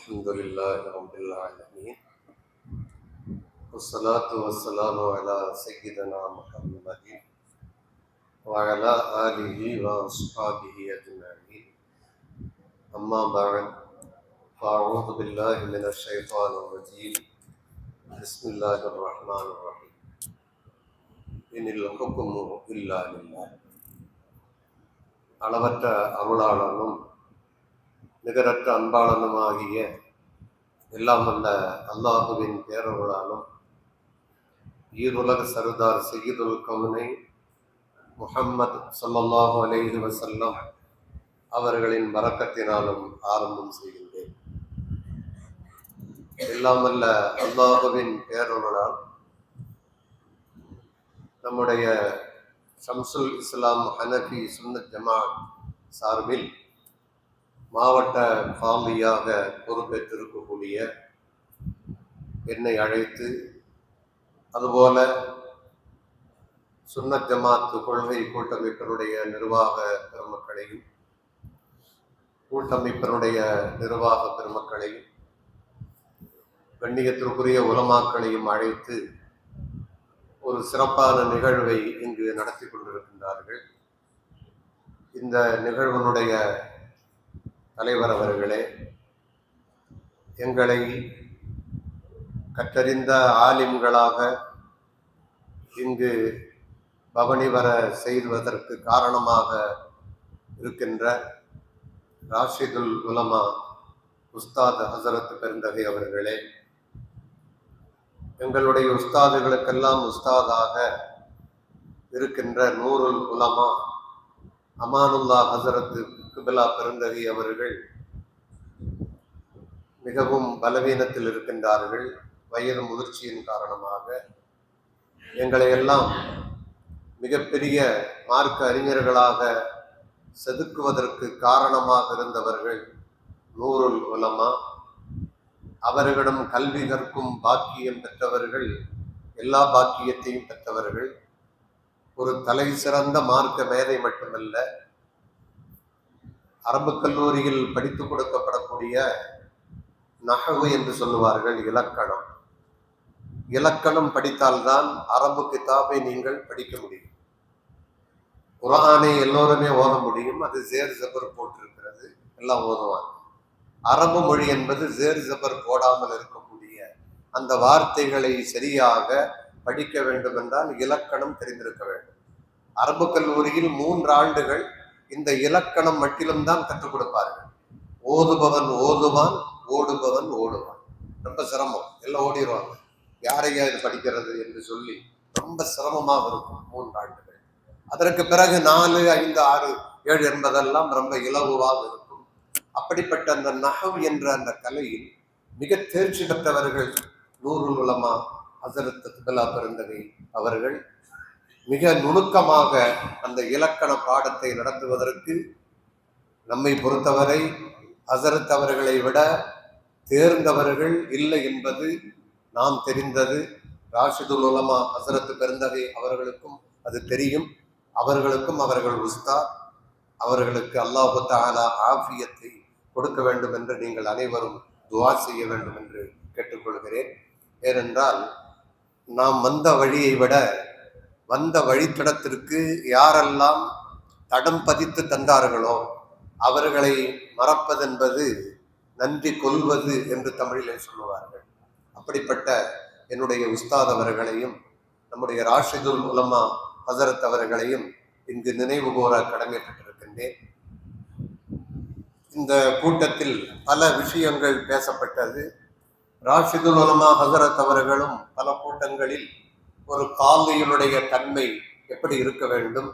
الحمد لله رب العالمين والصلاة والسلام على سيدنا محمد وعلى آله وأصحابه أجمعين أما بعد فأعوذ بالله من الشيطان الرجيم بسم الله الرحمن الرحيم إن الحكم إلا لله அளவற்ற அருளாளனும் நிகரற்ற அன்பாளனுமாகிய எல்லாம் அல்ல அல்லாஹுவின் பேரருளாலும் ஈருலக சர்தார் சையீதுல் கவுனை முகம்மது ஸல்லல்லாஹு அலேஹி வசல்லம் அவர்களின் வரக்கத்தினாலும் ஆரம்பம் செய்கின்றேன். எல்லாம் அல்ல அல்லாஹுவின் பேரருளால் நம்முடைய ஷம்சுல் இஸ்லாம் ஹனஃபி சுன்னத் ஜமாத் சார்பில் மாவட்ட காலியாக பொறுப்பேற்றிருக்கக்கூடிய என்னை அழைத்து அதுபோல சுன்னத் ஜமாத்து கொள்கை கூட்டமைப்பினுடைய நிர்வாக பெருமக்களையும் கூட்டமைப்பினுடைய நிர்வாக பெருமக்களையும் கண்ணியத்திற்குரிய உலமாக்களையும் அழைத்து ஒரு சிறப்பான நிகழ்வை இங்கு நடத்தி கொண்டிருக்கின்றார்கள். இந்த நிகழ்வினுடைய தலைவர் அவர்களே எங்களை கற்றறிந்த ஆலிம்களாக இங்கு பவனி வர செய்வதற்கு காரணமாக இருக்கின்ற ராஷிதுல் உலமா உஸ்தாத் ஹசரத் பெருந்தகை அவர்களே எங்களுடைய உஸ்தாதுகளுக்கெல்லாம் உஸ்தாதாக இருக்கின்ற நூருல் உலமா அமானுல்லா ஹசரத்து குபிலா பெருந்தகி அவர்கள் மிகவும் பலவீனத்தில் இருக்கின்றார்கள். வயது முதிர்ச்சியின் காரணமாக எங்களை எல்லாம் மிகப்பெரிய மார்க்க அறிஞர்களாக செதுக்குவதற்கு காரணமாக இருந்தவர்கள் நூருல் உலமா. அவர்களிடம் கல்வி கற்கும் பாக்கியம் பெற்றவர்கள் எல்லா பாக்கியத்தையும் பெற்றவர்கள். ஒரு தலை சிறந்த மார்க்க மேதை மட்டுமல்ல அரபு கல்லூரியில் படித்து கொடுக்கப்படக்கூடிய நகவு என்று சொல்லுவார்கள் இலக்கணம். இலக்கணம் படித்தால்தான் அரபு கிதாபை நீங்கள் படிக்க முடியும். குரானை எல்லோருமே ஓத முடியும். அது ஜேர் ஜபர் போட்டிருக்கிறது. எல்லாம் ஓதுவாங்க. அரபு மொழி என்பது ஜேர் ஜபர் போடாமல் இருக்கக்கூடிய அந்த வார்த்தைகளை சரியாக படிக்க வேண்டும் என்றால் இலக்கணம் தெரிந்திருக்க வேண்டும். அரபு கல்லூரியில் மூன்று ஆண்டுகள் இந்த இலக்கணம் மட்டிலும் தான் கற்றுக் கொடுப்பார்கள் ஓதுபவன் ஓதுவான் ஓடுபவன் ஓடுவான். ரொம்ப சிரமம். எல்லாம் ஓடிடுவாங்க. யாரையா இது படிக்கிறது என்று சொல்லி ரொம்ப சிரமமாக இருக்கும் மூன்று ஆண்டுகள். அதற்கு பிறகு நாலு ஐந்து ஆறு ஏழு என்பதெல்லாம் ரொம்ப இலகுவாக இருக்கும். அப்படிப்பட்ட அந்த நகவ் என்ற அந்த கலையில் மிக தேர்ச்சி பெற்றவர்கள் நூறு உலமா ஹசரத் துபலா பெருந்தகை அவர்கள் மிக நுணுக்கமாக அந்த இலக்கண பாடத்தை நடத்துவதற்கு நம்மை பொறுத்தவரை அசருத்தவர்களை விட தேர்ந்தவர்கள் இல்லை என்பது நாம் தெரிந்தது. ராஷிதுல் உலமா அசரத்து பெருந்தகை அவர்களுக்கும் அது தெரியும். அவர்களுக்கும் அவர்கள் உஸ்தா அவர்களுக்கு அல்லாஹு தாலா ஆஃபியத்தை கொடுக்க வேண்டும் என்று நீங்கள் அனைவரும் துவா செய்ய வேண்டும் என்று கேட்டுக்கொள்கிறேன். ஏனென்றால் நாம் வந்த வழியை விட வந்த வழித்தடத்திற்கு யாரெல்லாம் தடம் பதித்து தந்தார்களோ அவர்களை மறப்பதென்பது நன்றி கொள்வது என்று தமிழிலே சொல்லுவார்கள். அப்படிப்பட்ட என்னுடைய உஸ்தாத் அவர்களையும் நம்முடைய ராஷிதுல் உலமா ஹசரத் அவர்களையும் இங்கு நினைவு கூற கடமைப்பட்டிருக்கின்றேன். இந்த கூட்டத்தில் பல விஷயங்கள் பேசப்பட்டது. ராஷிதுல் உலமா ஹசரத் அவர்களும் பல கூட்டங்களில் ஒரு காலியினுடைய தன்மை எப்படி இருக்க வேண்டும்?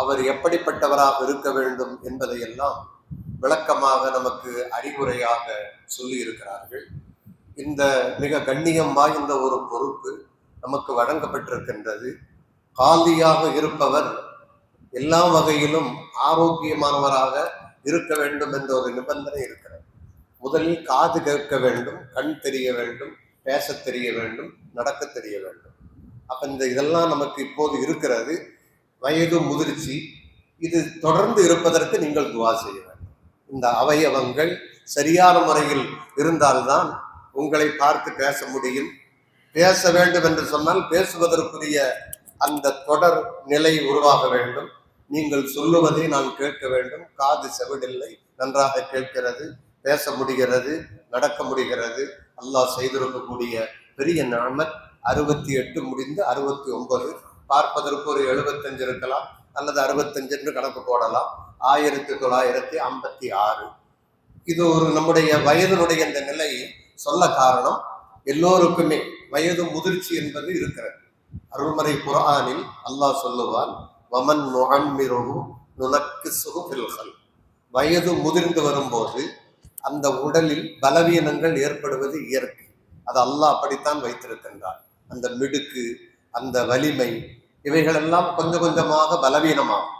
அவர் எப்படிப்பட்டவராக இருக்க வேண்டும் என்பதையெல்லாம் விளக்கமாக நமக்கு அறிவுரையாக சொல்லி இருக்கிறார்கள் இந்த மிக கண்ணியம் வாய்ந்த ஒரு பொறுப்பு நமக்கு வழங்கப்பட்டிருக்கின்றது. காந்தியாக இருப்பவர் எல்லா வகையிலும் ஆரோக்கியமானவராக இருக்க வேண்டும் என்ற ஒரு நிபந்தனை இருக்கிறது. முதலில் காது கேட்க வேண்டும் கண் தெரிய வேண்டும் பேச தெரிய வேண்டும் நடக்க தெரிய வேண்டும். அப்ப இந்த இதெல்லாம் நமக்கு இப்போது இருக்கிறது. வயது முதிர்ச்சி இது தொடர்ந்து இருப்பதற்கு நீங்கள் துவா செய்ய வேண்டும். இந்த அவயவங்கள் சரியான முறையில் இருந்தால்தான் உங்களை பார்த்து பேச முடியும். பேச வேண்டும் என்று சொன்னால் பேசுவதற்குரிய அந்த தொடர் நிலை உருவாக வேண்டும். நீங்கள் சொல்லுவதை நான் கேட்க வேண்டும். காது செவிடில்லை நன்றாக கேட்கிறது பேச முடிகிறது நடக்க முடிகிறது. அல்லாஹ் செய்திருக்கக்கூடிய பெரிய நன்மை அறுபத்தி எட்டு முடிந்து அறுபத்தி ஒன்பது. பார்ப்பதற்கு ஒரு எழுபத்தஞ்சு இருக்கலாம் அல்லது அறுபத்தஞ்சு என்று கணக்கு போடலாம். ஆயிரத்தி தொள்ளாயிரத்தி ஐம்பத்தி ஆறு. இது ஒரு நம்முடைய வயதினுடைய இந்த நிலை சொல்ல காரணம் எல்லோருக்குமே வயது முதிர்ச்சி என்பது இருக்கிறது. அருள்மறை குரானில் அல்லாஹ் சொல்லுவான் வமன் நுகன்மிருகு நுனக்கு சுகுபில்கள் வயது முதிர்ந்து வரும்போது அந்த உடலில் பலவீனங்கள் ஏற்படுவது இயற்கை. அது அல்லாஹ் அப்படித்தான் வைத்திருக்கின்றான். அந்த மிடுக்கு அந்த வலிமை இவைகளெல்லாம் கொஞ்சம் கொஞ்சமாக பலவீனமாகும்.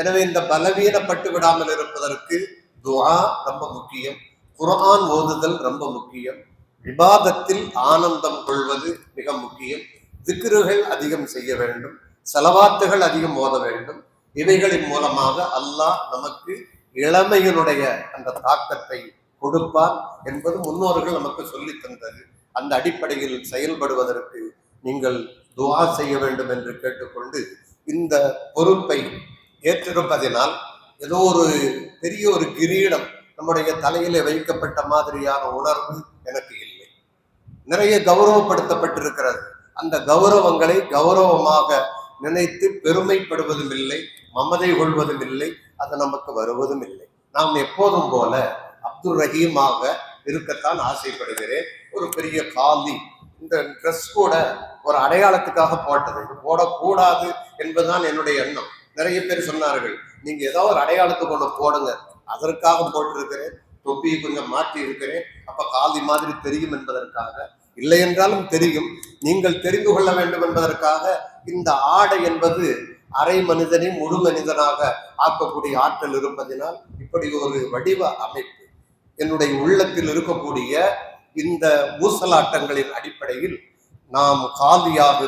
எனவே இந்த பலவீனப்பட்டு விடாமல் இருப்பதற்கு துவா ரொம்ப முக்கியம் குர்ஆன் ஓதுதல் ரொம்ப முக்கியம் விவாதத்தில் ஆனந்தம் கொள்வது மிக முக்கியம் திக்ருகள் அதிகம் செய்ய வேண்டும் செலவாத்துகள் அதிகம் ஓத வேண்டும். இவைகளின் மூலமாக அல்லாஹ் நமக்கு இளமையினுடைய அந்த தாக்கத்தை கொடுப்பார் என்பது முன்னோர்கள் நமக்கு சொல்லி தந்தது. அந்த அடிப்படையில் செயல்படுவதற்கு நீங்கள் துவா செய்ய வேண்டும் என்று கேட்டுக்கொண்டு இந்த பொறுப்பை ஏற்றிருப்பதினால் ஏதோ ஒரு பெரிய ஒரு கிரீடம் நம்முடைய தலையிலே வைக்கப்பட்ட மாதிரியான உணர்வு எனக்கு இல்லை. நிறைய கௌரவப்படுத்தப்பட்டிருக்கிறது. அந்த கௌரவங்களை கௌரவமாக நினைத்து பெருமைப்படுவதும் இல்லை மமதை கொள்வதும் இல்லை அது நமக்கு வருவதும் இல்லை. நாம் எப்போதும் போல அப்துல் ரஹீமாக இருக்கத்தான் ஆசைப்படுகிறேன். ஒரு பெரிய காலி. இந்த ட்ரெஸ் கூட ஒரு அடையாளத்துக்காக போட்டது. இது போடக்கூடாது என்பதுதான் என்னுடைய எண்ணம். நிறைய பேர் சொன்னார்கள் நீங்க ஏதோ ஒரு அடையாளத்துக்கு ஒன்று போடுங்க. அதற்காக போட்டிருக்கிறேன். தொப்பியை கொஞ்சம் மாற்றி இருக்கிறேன் அப்ப காதி மாதிரி தெரியும் என்பதற்காக. இல்லை என்றாலும் தெரியும். நீங்கள் தெரிந்து கொள்ள வேண்டும் என்பதற்காக இந்த ஆடை என்பது அரை மனிதனை முழு மனிதனாக ஆக்கக்கூடிய ஆற்றல் இருப்பதினால் இப்படி ஒரு வடிவ அமைப்பு என்னுடைய உள்ளத்தில் இருக்கக்கூடிய இந்த ஊசலாட்டங்களின் அடிப்படையில் நாம் காலியாக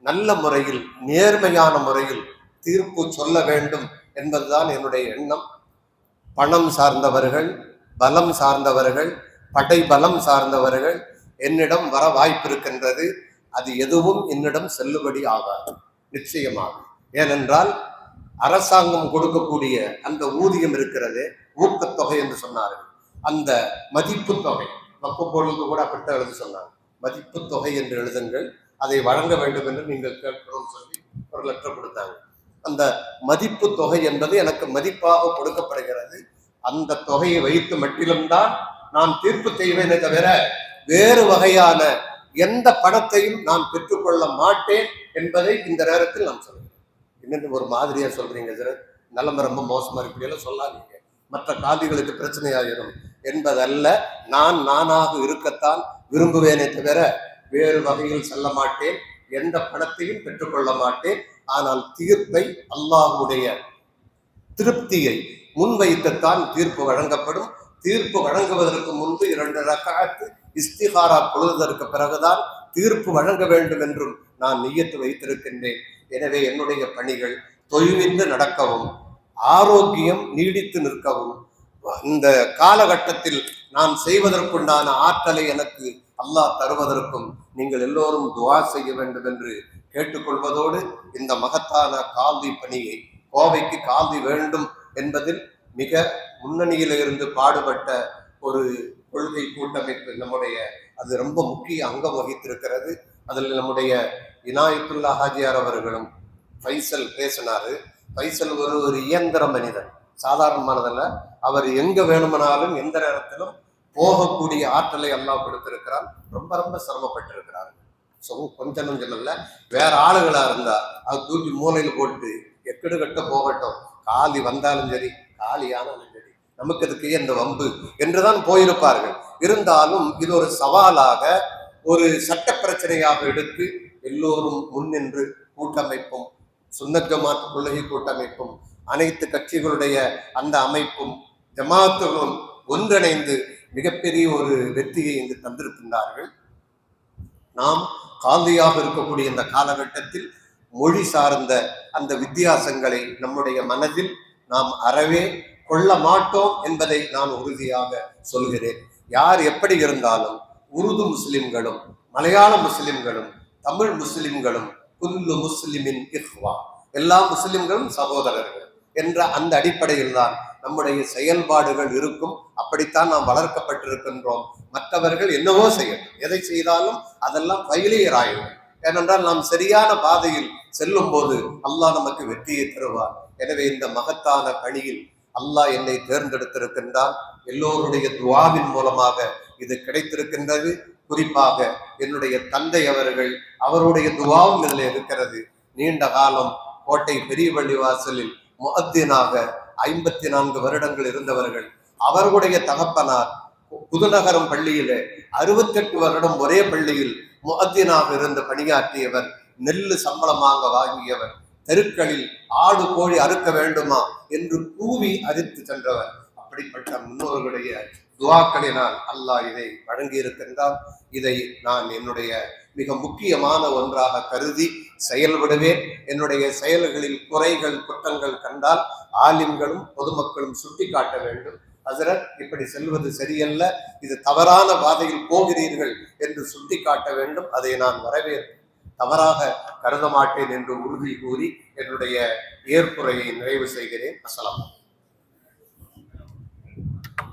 நல்ல முறையில் நேர்மையான முறையில் தீர்ப்பு சொல்ல வேண்டும் என்பதுதான் என்னுடைய எண்ணம். பணம் சார்ந்தவர்கள் பலம் சார்ந்தவர்கள் படை பலம் சார்ந்தவர்கள் என்னிடம் வர வாய்ப்பு இருக்கின்றது அது எதுவும் என்னிடம் செல்லுபடி ஆகாது நிச்சயமாக. ஏனென்றால் அரசாங்கம் கொடுக்கக்கூடிய அந்த ஊதியம் இருக்கிறது ஊக்கத்தொகை என்று சொன்னார்கள். அந்த மதிப்பு தொகை. வக்கு பொருளுக்கு கூட அப்படித்தான் எழுத சொன்னாங்க. மதிப்பு தொகை என்று எழுதுங்கள் அதை வழங்க வேண்டும் என்று நீங்கள் கேட்கணும்னு சொல்லி ஒரு லெட்டர் கொடுத்தாங்க. அந்த மதிப்பு தொகை என்பது எனக்கு மதிப்பாக கொடுக்கப்படுகிறது. அந்த தொகையை வைத்து மட்டிலும்தான் நான் தீர்ப்பு செய்வேனே தவிர வேறு வகையான எந்த பணத்தையும் நான் பெற்றுக்கொள்ள மாட்டேன் என்பதை இந்த நேரத்தில் நான் சொல்கிறேன். இன்னும் ஒரு மாதிரியாக சொல்கிறீங்க சார் நிலைமை ரொம்ப மோசமாக இருக்கு சொல்லாதீங்க. மற்ற காதிகளுக்கு பிரச்சனையாயிரும். என்பதல்ல நான் நானாக இருக்கத்தான் விரும்புவேனே தவிர வேறு வகையில் செல்ல மாட்டேன் எந்த பணத்தையும் பெற்றுக்கொள்ள மாட்டேன். ஆனால் தீர்ப்பை அல்லாஹுடைய திருப்தியை முன்வைத்துத்தான் தீர்ப்பு வழங்கப்படும். தீர்ப்பு வழங்குவதற்கு முன்பு இரண்டு ரக்காத்து இஸ்திகாரா பொழுதற்கு பிறகுதான் தீர்ப்பு வழங்க வேண்டும் என்றும் நான் நியத்து வைத்திருக்கின்றேன். எனவே என்னுடைய பணிகள் தொய்வின்றி நடக்கவும் ஆரோக்கியம் நீடித்து நிற்கவும் இந்த காலகட்டத்தில் நான் செய்வதற்குண்டான ஆற்றலை எனக்கு அல்லாஹ் தருவதற்கும் நீங்கள் எல்லோரும் துவா செய்ய வேண்டும் என்று கேட்டுக்கொள்வதோடு இந்த மகத்தான கால்தி பணியை கோவைக்கு கால்தி வேண்டும் என்பதில் மிக முன்னணியில இருந்து பாடுபட்ட ஒரு கொள்கை கூட்டமைப்பு நம்முடைய அது ரொம்ப முக்கிய அங்கம் வகித்திருக்கிறது. அதில் நம்முடைய இனாயத்துல்லா ஹாஜியார் அவர்களும் ஃபைசல் பேசினாரு. ஃபைசல் ஒரு ஒரு இயந்திர மனிதன். சாதாரணமானதல்ல. அவர் எங்க வேணுமானாலும் எந்த நேரத்திலும் போகக்கூடிய ஆற்றலை அல்லாஹ் கொடுத்திருக்கிறார் ரொம்ப ரொம்ப சிரமப்பட்டிருக்கிறார். ஸோ கொஞ்சம் நஞ்சம் இல்ல வேற ஆளுகளா இருந்தா அது தூக்கி மூலையில போட்டு எக்கடு கட்ட போகட்டும். காலி வந்தாலும் சரி காலியானாலும் சரி நமக்கு அதுக்கு இந்த வம்பு? என்றுதான் போயிருப்பார்கள். இருந்தாலும் இது ஒரு சவாலாக ஒரு சட்ட பிரச்சனையாக எடுத்து எல்லோரும் முன்னின்று கூட்டமைப்பும் சுந்தர் ஜமாத் கொள்கை கூட்டமைப்பும் அனைத்து கட்சிகளுடைய அந்த அமைப்பும் ஜமாத்துகளும் ஒன்றிணைந்து மிகப்பெரிய ஒரு வெற்றியை இங்கு தந்திருக்கின்றார்கள். நாம் காந்தியாக இருக்கக்கூடிய இந்த காலகட்டத்தில் மொழி சார்ந்த அந்த வித்தியாசங்களை நம்முடைய மனதில் நாம் அறவே கொள்ள மாட்டோம் என்பதை நான் உறுதியாக சொல்கிறேன். யார் எப்படி இருந்தாலும் உருது முஸ்லிம்களும் மலையாள முஸ்லிம்களும் தமிழ் முஸ்லிம்களும் குல்லு முஸ்லிமின் இஹ்வா எல்லா முஸ்லிம்களும் சகோதரர்கள். என்ற அந்த அடிப்படையில் தான் நம்முடைய செயல்பாடுகள் இருக்கும். அப்படித்தான் நாம் வளர்க்கப்பட்டிருக்கின்றோம். மற்றவர்கள் என்னவோ செய்யட்டும். எதை செய்தாலும் அதெல்லாம் ஃபெயிலியர் ஆயிடும் ஏனென்றால் நாம் சரியான பாதையில் செல்லும் போது அல்லாஹ் நமக்கு வெற்றியை தருவார். எனவே இந்த மகத்தான பணியில் அல்லாஹ் என்னை தேர்ந்தெடுத்திருக்கின்றான். எல்லோருடைய துவாவின் மூலமாக இது கிடைத்திருக்கின்றது. குறிப்பாக என்னுடைய தந்தை அவர்கள் அவருடைய துவாவும் இதில் இருக்கிறது. நீண்ட காலம் கோட்டை பெரிய பள்ளிவாசலில் முகத்தினாக ஐம்பத்தி நான்கு வருடங்கள் இருந்தவர்கள். அவர்களுடைய தகப்பனார் புதுநகரம் பள்ளியிலே அறுபத்தெட்டு வருடம் ஒரே பள்ளியில் முகத்தினாக இருந்து பணியாற்றியவர் நெல்லு சம்பளமாக வாங்கியவர் தெருக்களில் ஆடு கோழி அறுக்க வேண்டுமா என்று கூவி அரித்து சென்றவர். அப்படிப்பட்ட முன்னோர்களுடைய துவாக்களினால் அல்லாஹ் இதை வழங்கியிருக்கின்றார் இதை நான் என்னுடைய மிக முக்கியமான ஒன்றாக கருதி செயல்படுவேன். என்னுடைய செயல்களில் குறைகள் குற்றங்கள் கண்டால் ஆலிம்களும் பொதுமக்களும் சுட்டிக்காட்ட வேண்டும். ஹசரத் இப்படி செல்வது சரியல்ல. இது தவறான பாதையில் போகிறீர்கள் என்று சுட்டிக்காட்ட வேண்டும். அதை நான் வரவேற்பேன் தவறாக கருத மாட்டேன் என்று உறுதி கூறி என்னுடைய ஏற்புரையை நிறைவு செய்கிறேன். அசலம்